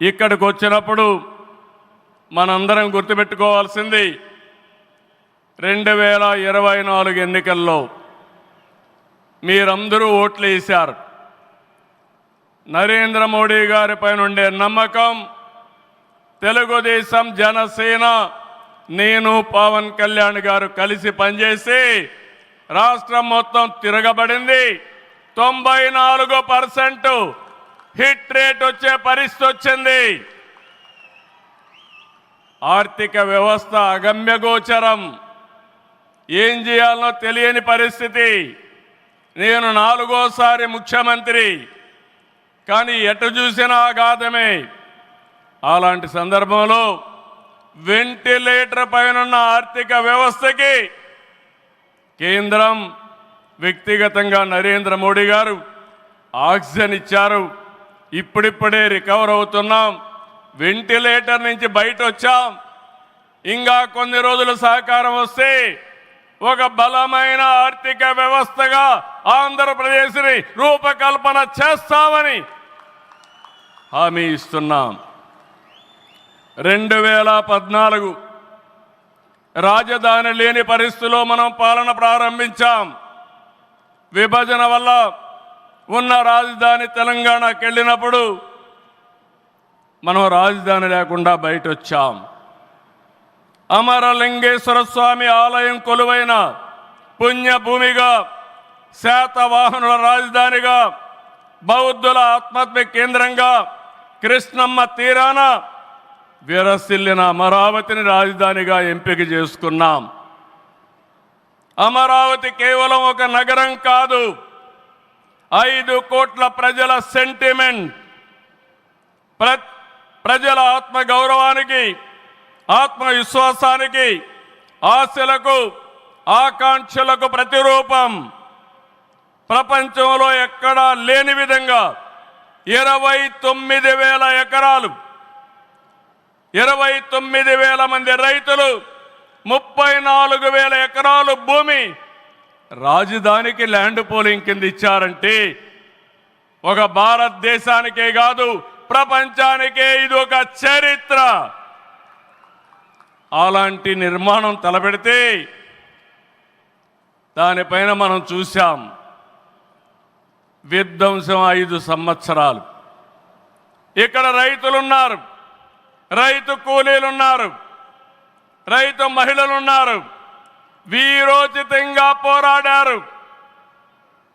ఇక్కడికి వచ్చినప్పుడు మనందరం గుర్తుపెట్టుకోవాల్సింది రెండు వేల ఇరవై నాలుగు ఎన్నికల్లో మీరందరూ ఓట్లు వేశారు. నరేంద్ర మోడీ గారిపైన ఉండే నమ్మకం తెలుగుదేశం జనసేన నేను పవన్ కళ్యాణ్ గారు కలిసి పనిచేసి రాష్ట్రం మొత్తం తిరగబడింది. తొంభై నాలుగు పర్సెంటు హిట్ రేట్ వచ్చే పరిస్థితి వచ్చింది. ఆర్థిక వ్యవస్థ అగమ్యగోచరం ఏం చేయాలనో తెలియని పరిస్థితి. నేను నాలుగోసారి ముఖ్యమంత్రి. కానీ ఎటు చూసినా అగాధమే. అలాంటి సందర్భంలో వెంటిలేటర్ పైనున్న ఆర్థిక వ్యవస్థకి కేంద్రం వ్యక్తిగతంగా నరేంద్ర మోడీ గారు ఆక్సిజన్ ఇచ్చారు. ఇప్పుడిప్పుడే రికవర్ అవుతున్నాం. వెంటిలేటర్ నుంచి బయట వచ్చాం ఇంకా కొన్ని రోజులు సహకారం వస్తే ఒక బలమైన ఆర్థిక వ్యవస్థగా ఆంధ్రప్రదేశ్ని రూపకల్పన చేస్తామని హామీ ఇస్తున్నాం. రెండు వేల పద్నాలుగు రాజధాని లేని పరిస్థితిలో మనం పాలన ప్రారంభించాం. విభజన వల్ల ఉన్న రాజధాని తెలంగాణకి వెళ్ళినప్పుడు మనం రాజధాని లేకుండా బయట వచ్చాం అమరలింగేశ్వర స్వామి ఆలయం కొలువైన పుణ్యభూమిగా శాతవాహనుల రాజధానిగా బౌద్ధుల ఆత్మహత్య కేంద్రంగా కృష్ణమ్మ తీరాన విరసిల్లిన అమరావతిని రాజధానిగా ఎంపిక చేసుకున్నాం. అమరావతి కేవలం ఒక నగరం కాదు ఐదు కోట్ల ప్రజల సెంటిమెంట్. ప్ర ప్రజల ఆత్మ గౌరవానికి ఆత్మవిశ్వాసానికి ఆశలకు ఆకాంక్షలకు ప్రతిరూపం. ప్రపంచంలో ఎక్కడా లేని విధంగా ఇరవై తొమ్మిది వేల ఎకరాలు ఇరవై తొమ్మిది వేల మంది రైతులు ముప్పై నాలుగు వేల ఎకరాలు భూమి రాజధానికి ల్యాండ్ పోలింగ్ కింద ఇచ్చారంటే ఒక భారతదేశానికే కాదు ప్రపంచానికే ఇది ఒక చరిత్ర. అలాంటి నిర్మాణం తలపెడితే దానిపైన మనం చూశాం విధ్వంసం ఐదు సంవత్సరాలు. ఇక్కడ రైతులున్నారు రైతు కూలీలున్నారు రైతు మహిళలున్నారు. వీరోచితంగా పోరాడారు.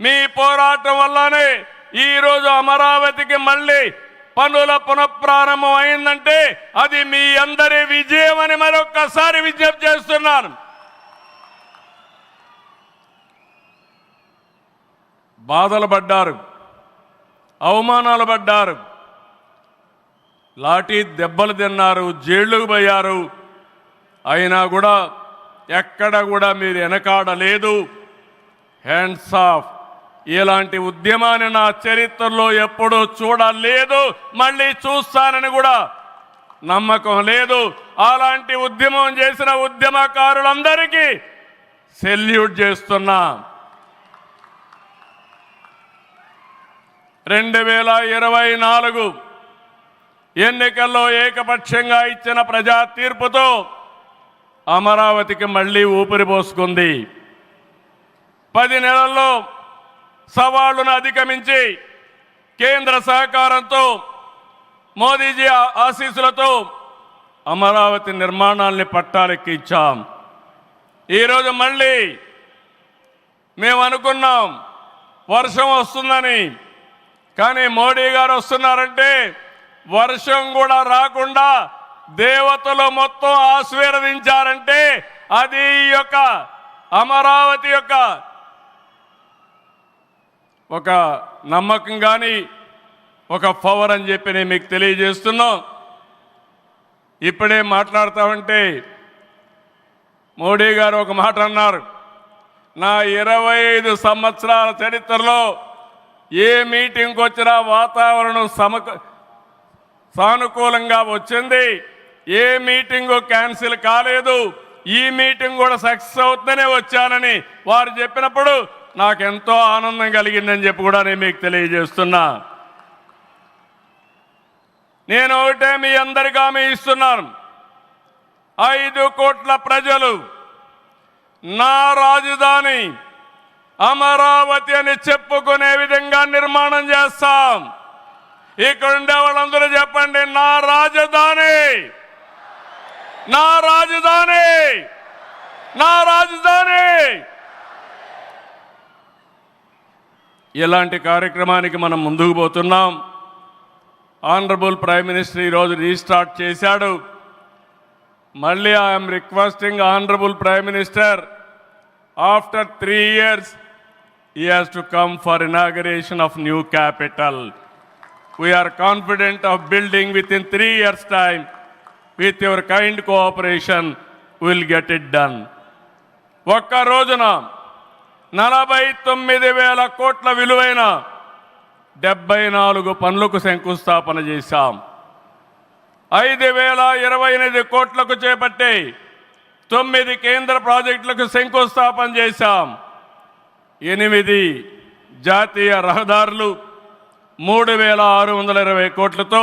మీ పోరాటం వల్లనే ఈరోజు అమరావతికి మళ్ళీ పనుల పునఃప్రారంభం అయిందంటే అది మీ అందరి విజయం అని మరొక్కసారి విజ్ఞప్తి చేస్తున్నాను. బాధలు పడ్డారు. అవమానాలు పడ్డారు. లాఠీ దెబ్బలు తిన్నారు జైళ్ళకు పోయారు. అయినా కూడా ఎక్కడ కూడా మీరు వెనకాడలేదు. హ్యాండ్స్ ఆఫ్ ఇలాంటి ఉద్యమాన్ని నా చరిత్రలో ఎప్పుడూ చూడలేదు. మళ్ళీ చూస్తానని కూడా నమ్మకం లేదు. అలాంటి ఉద్యమం చేసిన ఉద్యమకారులందరికీ సెల్యూట్ చేస్తున్నా. రెండు వేల ఇరవై నాలుగు ఎన్నికల్లో ఏకపక్షంగా ఇచ్చిన ప్రజా తీర్పుతో అమరావతికి మళ్ళీ ఊపిరి పోసుకుంది. పది నెలల్లో సవాళ్ళను అధిగమించి కేంద్ర సహకారంతో మోదీజీ ఆ- ఆశీస్సులతో అమరావతి నిర్మాణాల్ని పట్టాలెక్కించాం ఈరోజు మళ్ళీ మేము అనుకున్నాం వర్షం వస్తుందని. కానీ మోడీ గారు వస్తున్నారంటే వర్షం కూడా రాకుండా దేవతలు మొత్తం ఆశీర్వదించారంటే అది ఈ యొక్క అమరావతి యొక్క ఒక నమ్మకం కానీ ఒక పవర్ అని చెప్పి నేను మీకు తెలియజేస్తున్నాం. ఇప్పుడే మాట్లాడతామంటే మోడీ గారు ఒక మాట అన్నారు. నా ఇరవై ఐదు సంవత్సరాల చరిత్రలో ఏ మీటింగ్కి వచ్చినా వాతావరణం సమక సానుకూలంగా వచ్చింది. ఏ మీటింగు క్యాన్సిల్ కాలేదు ఈ మీటింగ్ కూడా సక్సెస్ అవుతుందనే వచ్చానని వారు చెప్పినప్పుడు నాకెంతో ఆనందం కలిగిందని చెప్పి కూడా నేను మీకు తెలియజేస్తున్నా. నేను ఒకటే మీ అందరికీ హామీ ఇస్తున్నాను. ఐదు కోట్ల ప్రజలు నా రాజధాని అమరావతి అని చెప్పుకునే విధంగా నిర్మాణం చేస్తాం. ఇక్కడ ఉండే వాళ్ళందరూ చెప్పండి నా రాజధాని నా రాజధాని! నా రాజధాని! ఇలాంటి కార్యక్రమానికి మనం ముందుకు పోతున్నాం. ఆనరబుల్ ప్రైమ్ మినిస్టర్ ఈరోజు రీస్టార్ట్ చేశాడు. మళ్ళీ I'm requesting honourable prime minister. After three years he has to come for inauguration of new capital we're confident of building within three years time with your kind cooperation will get it done ఒక్క రోజున నలభై తొమ్మిది వేల కోట్ల విలువైన డెబ్బై నాలుగు పనులకు శంకుస్థాపన చేశాం. ఐదు వేల ఇరవై ఎనిమిది కోట్లకు చేపట్టి తొమ్మిది కేంద్ర ప్రాజెక్టులకు శంకుస్థాపన చేశాం. ఎనిమిది జాతీయ రహదారులు మూడు వేల ఆరు వందల ఇరవై కోట్లతో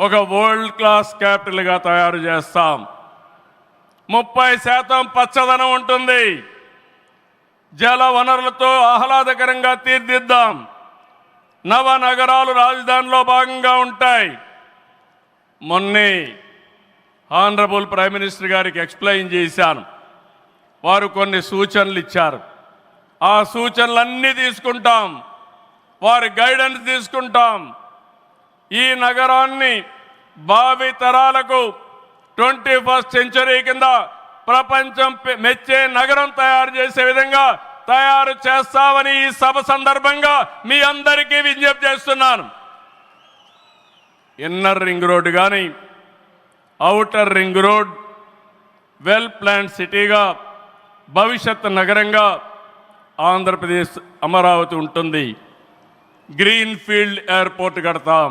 ఒక వరల్డ్ క్లాస్ క్యాపిటల్గా తయారు చేస్తాం. ముప్పై శాతం పచ్చదనం ఉంటుంది. జల వనరులతో ఆహ్లాదకరంగా తీర్దిద్దాం. నవ నగరాలు రాజధానిలో భాగంగా ఉంటాయి. మొన్నే ఆనరబుల్ ప్రైమ్ మినిస్టర్ గారికి ఎక్స్ప్లెయిన్ చేశాను. వారు కొన్ని సూచనలు ఇచ్చారు. ఆ సూచనలన్నీ తీసుకుంటాం. వారి గైడెన్స్ తీసుకుంటాం. ఈ నగరాన్ని భావి తరాలకు ట్వంటీ ఫస్ట్ సెంచరీ కింద ప్రపంచం మెచ్చే నగరం తయారు చేసే విధంగా తయారు చేస్తామని ఈ సభ సందర్భంగా మీ అందరికీ విజ్ఞప్తి చేస్తున్నాను. ఇన్నర్ రింగ్ రోడ్ కానీ outer ring road well plan సిటీగా భవిష్యత్ నగరంగా ఆంధ్రప్రదేశ్ అమరావతి ఉంటుంది. గ్రీన్ ఫీల్డ్ ఎయిర్పోర్ట్ కడతాం.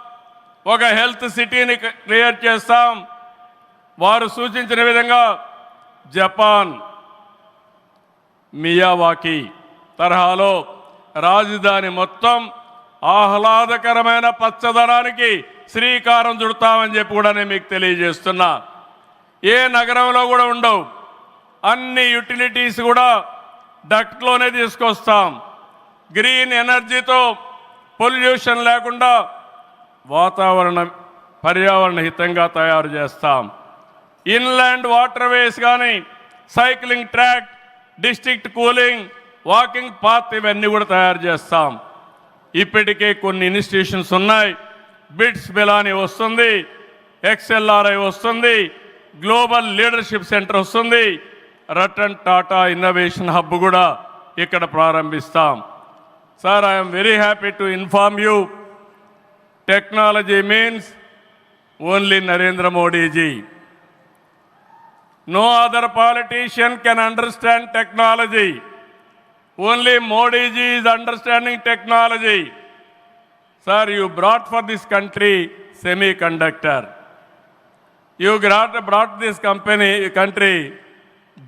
ఒక హెల్త్ సిటీని క్రియేట్ చేస్తాం. వారు సూచించిన విధంగా జపాన్ మియావాకి తరహాలో రాజధాని మొత్తం ఆహ్లాదకరమైన పచ్చదనానికి శ్రీకారం చుడతామని చెప్పి కూడా నేను మీకు తెలియజేస్తున్నా. ఏ నగరంలో కూడా ఉండవు. అన్ని యుటిలిటీస్ కూడా డక్ట్లోనే తీసుకొస్తాం. గ్రీన్ ఎనర్జీతో పొల్యూషన్ లేకుండా వాతావరణ పర్యావరణ హితంగా తయారు చేస్తాం. ఇన్లాండ్ వాటర్ వేస్ కానీ cycling track district cooling walking path ఇవన్నీ కూడా తయారు చేస్తాం. ఇప్పటికే కొన్ని ఇన్స్టిట్యూషన్స్ ఉన్నాయి. బిట్స్ బిలాని వస్తుంది ఎక్స్ఎల్ఆర్ఐ వస్తుంది గ్లోబల్ లీడర్షిప్ సెంటర్ వస్తుంది రటన్ టాటా ఇన్నోవేషన్ హబ్ కూడా ఇక్కడ ప్రారంభిస్తాం. Sir I'm very happy to inform you. Technology means only Narendra Modiji No other politician can understand technology. Only Modi ji is understanding technology. Sir, you brought for this country semiconductor. You brought, brought this company, country,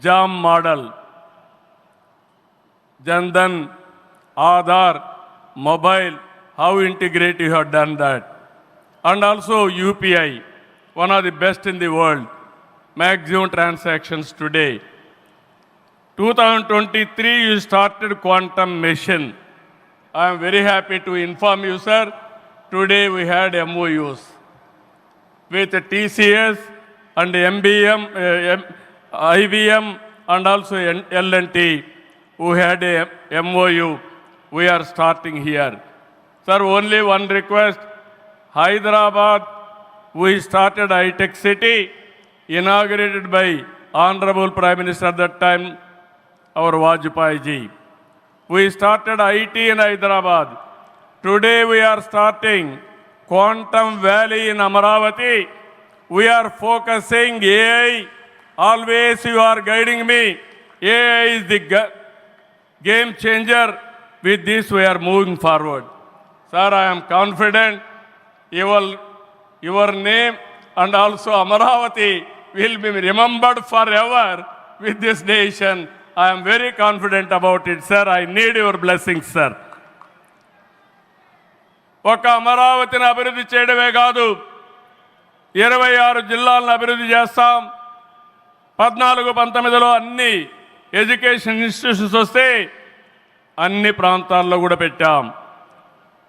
JAM model. Jandan, Aadhaar, mobile, how integrate you have done that. And also UPI, one of the best in the world. Maximum transactions today. 2023, you started quantum mission. I am very happy to inform you, sir. Today we had MOUs. with TCS and MBM, uh, IBM and also L&T who had a MOU. We are starting here. Sir, only one request. Hyderabad, we started high-tech city, inaugurated by Honorable Prime Minister at that time, our Vajpayee ji. We started IT in Hyderabad. Today we are starting Quantum Valley in Amaravati. We are focusing AI. Always you are guiding me. AI is the game changer. With this we are moving forward. Sir I'm confident your your name and also Amaravati will be remembered for ever with this nation I'm very confident about it sir I need your blessings sir ఒక అమరావతిని అభివృద్ధి చేయడమే కాదు ఇరవై ఆరు జిల్లాలను అభివృద్ధి చేస్తాం. పద్నాలుగు పంతొమ్మిదిలో అన్ని ఎడ్యుకేషన్ ఇన్స్టిట్యూషన్స్ వస్తే అన్ని ప్రాంతాల్లో కూడా పెట్టాం.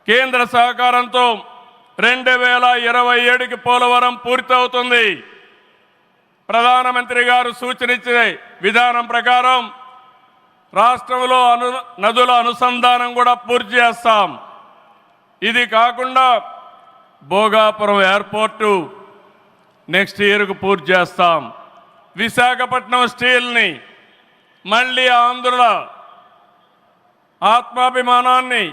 కేంద్ర సహకారంతో రెండు వేల ఇరవై ఏడుకి పోలవరం పూర్తవుతుంది. ప్రధానమంత్రి గారు సూచనిచ్చే విధానం ప్రకారం రాష్ట్రంలో అను నదుల అనుసంధానం కూడా పూర్తి చేస్తాం. ఇది కాకుండా భోగాపురం ఎయిర్పోర్టు నెక్స్ట్ ఇయర్కు పూర్తి చేస్తాం. విశాఖపట్నం స్టీల్ని మళ్ళీ ఆంధ్రుల ఆత్మాభిమానాన్ని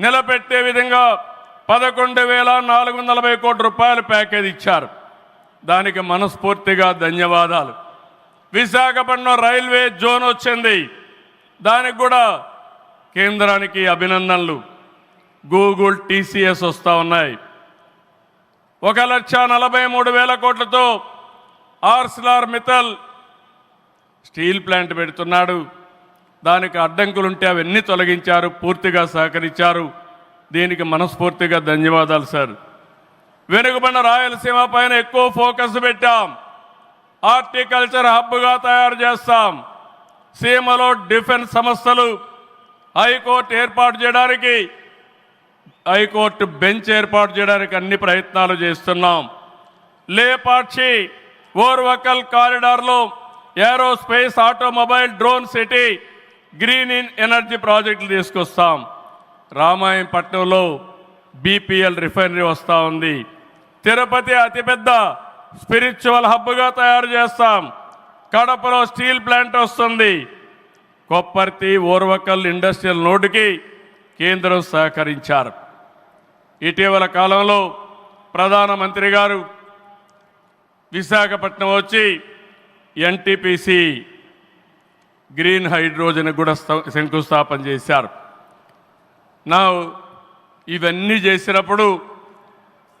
నిలబెట్టే విధంగా పదకొండు వేల నాలుగు వందల నలభై కోట్ల రూపాయల ప్యాకేజ్ ఇచ్చారు. దానికి మనస్ఫూర్తిగా ధన్యవాదాలు. విశాఖపట్నం రైల్వే జోన్ వచ్చింది. దానికి కూడా కేంద్రానికి అభినందనలు. గూగుల్ టీసీఎస్ వస్తూ ఉన్నాయి. ఒక లక్ష నలభై మూడు వేల కోట్లతో ఆర్సిలార్ మితల్ స్టీల్ ప్లాంట్ పెడుతున్నాడు. దానికి అడ్డంకులుంటే అవన్నీ తొలగించారు పూర్తిగా సహకరించారు. దీనికి మనస్ఫూర్తిగా ధన్యవాదాలు సార్. వెనుకబడిన రాయలసీమ పైన ఎక్కువ ఫోకస్ పెట్టాం. హార్టికల్చర్ హబ్గా తయారు చేస్తాం. సీమలో డిఫెన్స్ సంస్థలు హైకోర్టు ఏర్పాటు చేయడానికి హైకోర్టు బెంచ్ ఏర్పాటు చేయడానికి అన్ని ప్రయత్నాలు చేస్తున్నాం. Lepakshi Orvakal కారిడార్లో aerospace automobile drone city green in energy ప్రాజెక్టులు తీసుకొస్తాం. రామాయణపట్నంలో బీపీఎల్ రిఫైనరీ వస్తూ ఉంది. తిరుపతి అతిపెద్ద స్పిరిచువల్ హబ్గా తయారు చేస్తాం. కడపలో స్టీల్ ప్లాంట్ వస్తుంది. కొప్పర్తి ఓర్వకల్ ఇండస్ట్రియల్ నోటుకి కేంద్రం సహకరించారు. ఇటీవల కాలంలో ప్రధానమంత్రి గారు విశాఖపట్నం వచ్చి ఎన్టీపీసీ గ్రీన్ హైడ్రోజన్ కూడా శంకుస్థాపన చేశారు. నా ఇవన్నీ చేసినప్పుడు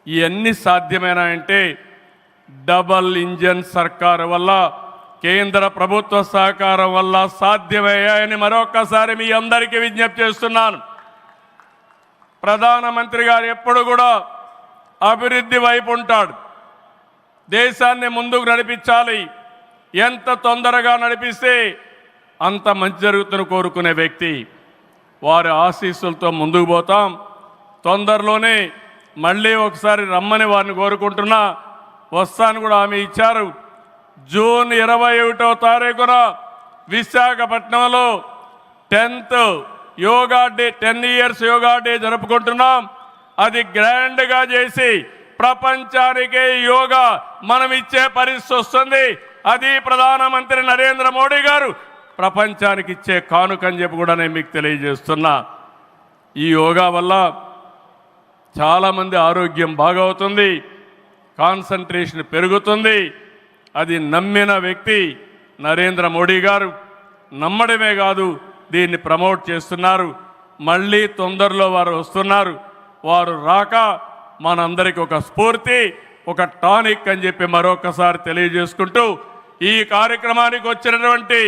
ఇవన్నీ సాధ్యమైనాయంటే డబల్ ఇంజన్ సర్కారు వల్ల కేంద్ర ప్రభుత్వ సహకారం వల్ల సాధ్యమయ్యాయని మరొకసారి మీ అందరికీ విజ్ఞప్తి చేస్తున్నాను. ప్రధానమంత్రి గారు ఎప్పుడు కూడా అభివృద్ధి వైపు ఉంటాడు. దేశాన్ని ముందుకు నడిపించాలి. ఎంత తొందరగా నడిపిస్తే అంత మంచి జరుగుతున్న కోరుకునే వ్యక్తి. వారి ఆశీస్సులతో ముందుకు పోతాం. తొందరలోనే మళ్ళీ ఒకసారి రమ్మని వారిని కోరుకుంటున్నా. వస్తాను కూడా ఆమె ఇచ్చారు. జూన్ ఇరవై ఒకటో తారీఖున విశాఖపట్నంలో tenth yoga day ten years yoga day జరుపుకుంటున్నాం. అది గ్రాండ్గా చేసి ప్రపంచానికే యోగా మనం ఇచ్చే పరిస్థితి వస్తుంది. అది ప్రధానమంత్రి నరేంద్ర మోడీ గారు ప్రపంచానికి ఇచ్చే కానుకని చెప్పి కూడా నేను మీకు తెలియజేస్తున్నా. ఈ యోగా వల్ల చాలామంది ఆరోగ్యం బాగవుతుంది కాన్సన్ట్రేషన్ పెరుగుతుంది. అది నమ్మిన వ్యక్తి నరేంద్ర మోడీ గారు నమ్మడమే కాదు దీన్ని ప్రమోట్ చేస్తున్నారు. మళ్ళీ తొందరలో వారు వస్తున్నారు. వారు రాక మనందరికి ఒక స్ఫూర్తి ఒక టానిక్ అని చెప్పి మరొకసారి తెలియజేసుకుంటూ ఈ కార్యక్రమానికి వచ్చినటువంటి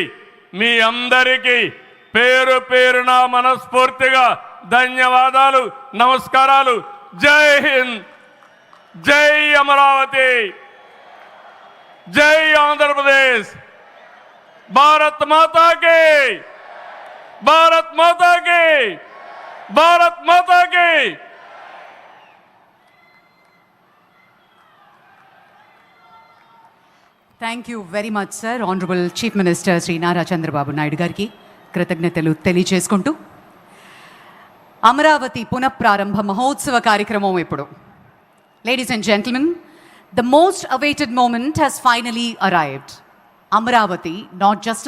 మీ అందరికీ పేరు పేరున మనస్ఫూర్తిగా ధన్యవాదాలు నమస్కారాలు. జై హింద్. జై అమరావతి. జై ఆంధ్రప్రదేశ్. భారత్ మాతాకి. భారత్ మాతాకి. భారత్ మాతాకి. Thank you very much sir honourable chief minister Shri Nara Chandrababu Naidu గారికి. కృతజ్ఞతలు తెలియజేసుకుంటూ. అమరావతి పునఃప్రారంభ మహోత్సవ కార్యక్రమం ఇప్పుడు. Ladies and gentlemen the most awaited moment has finally arrived Amaravati not just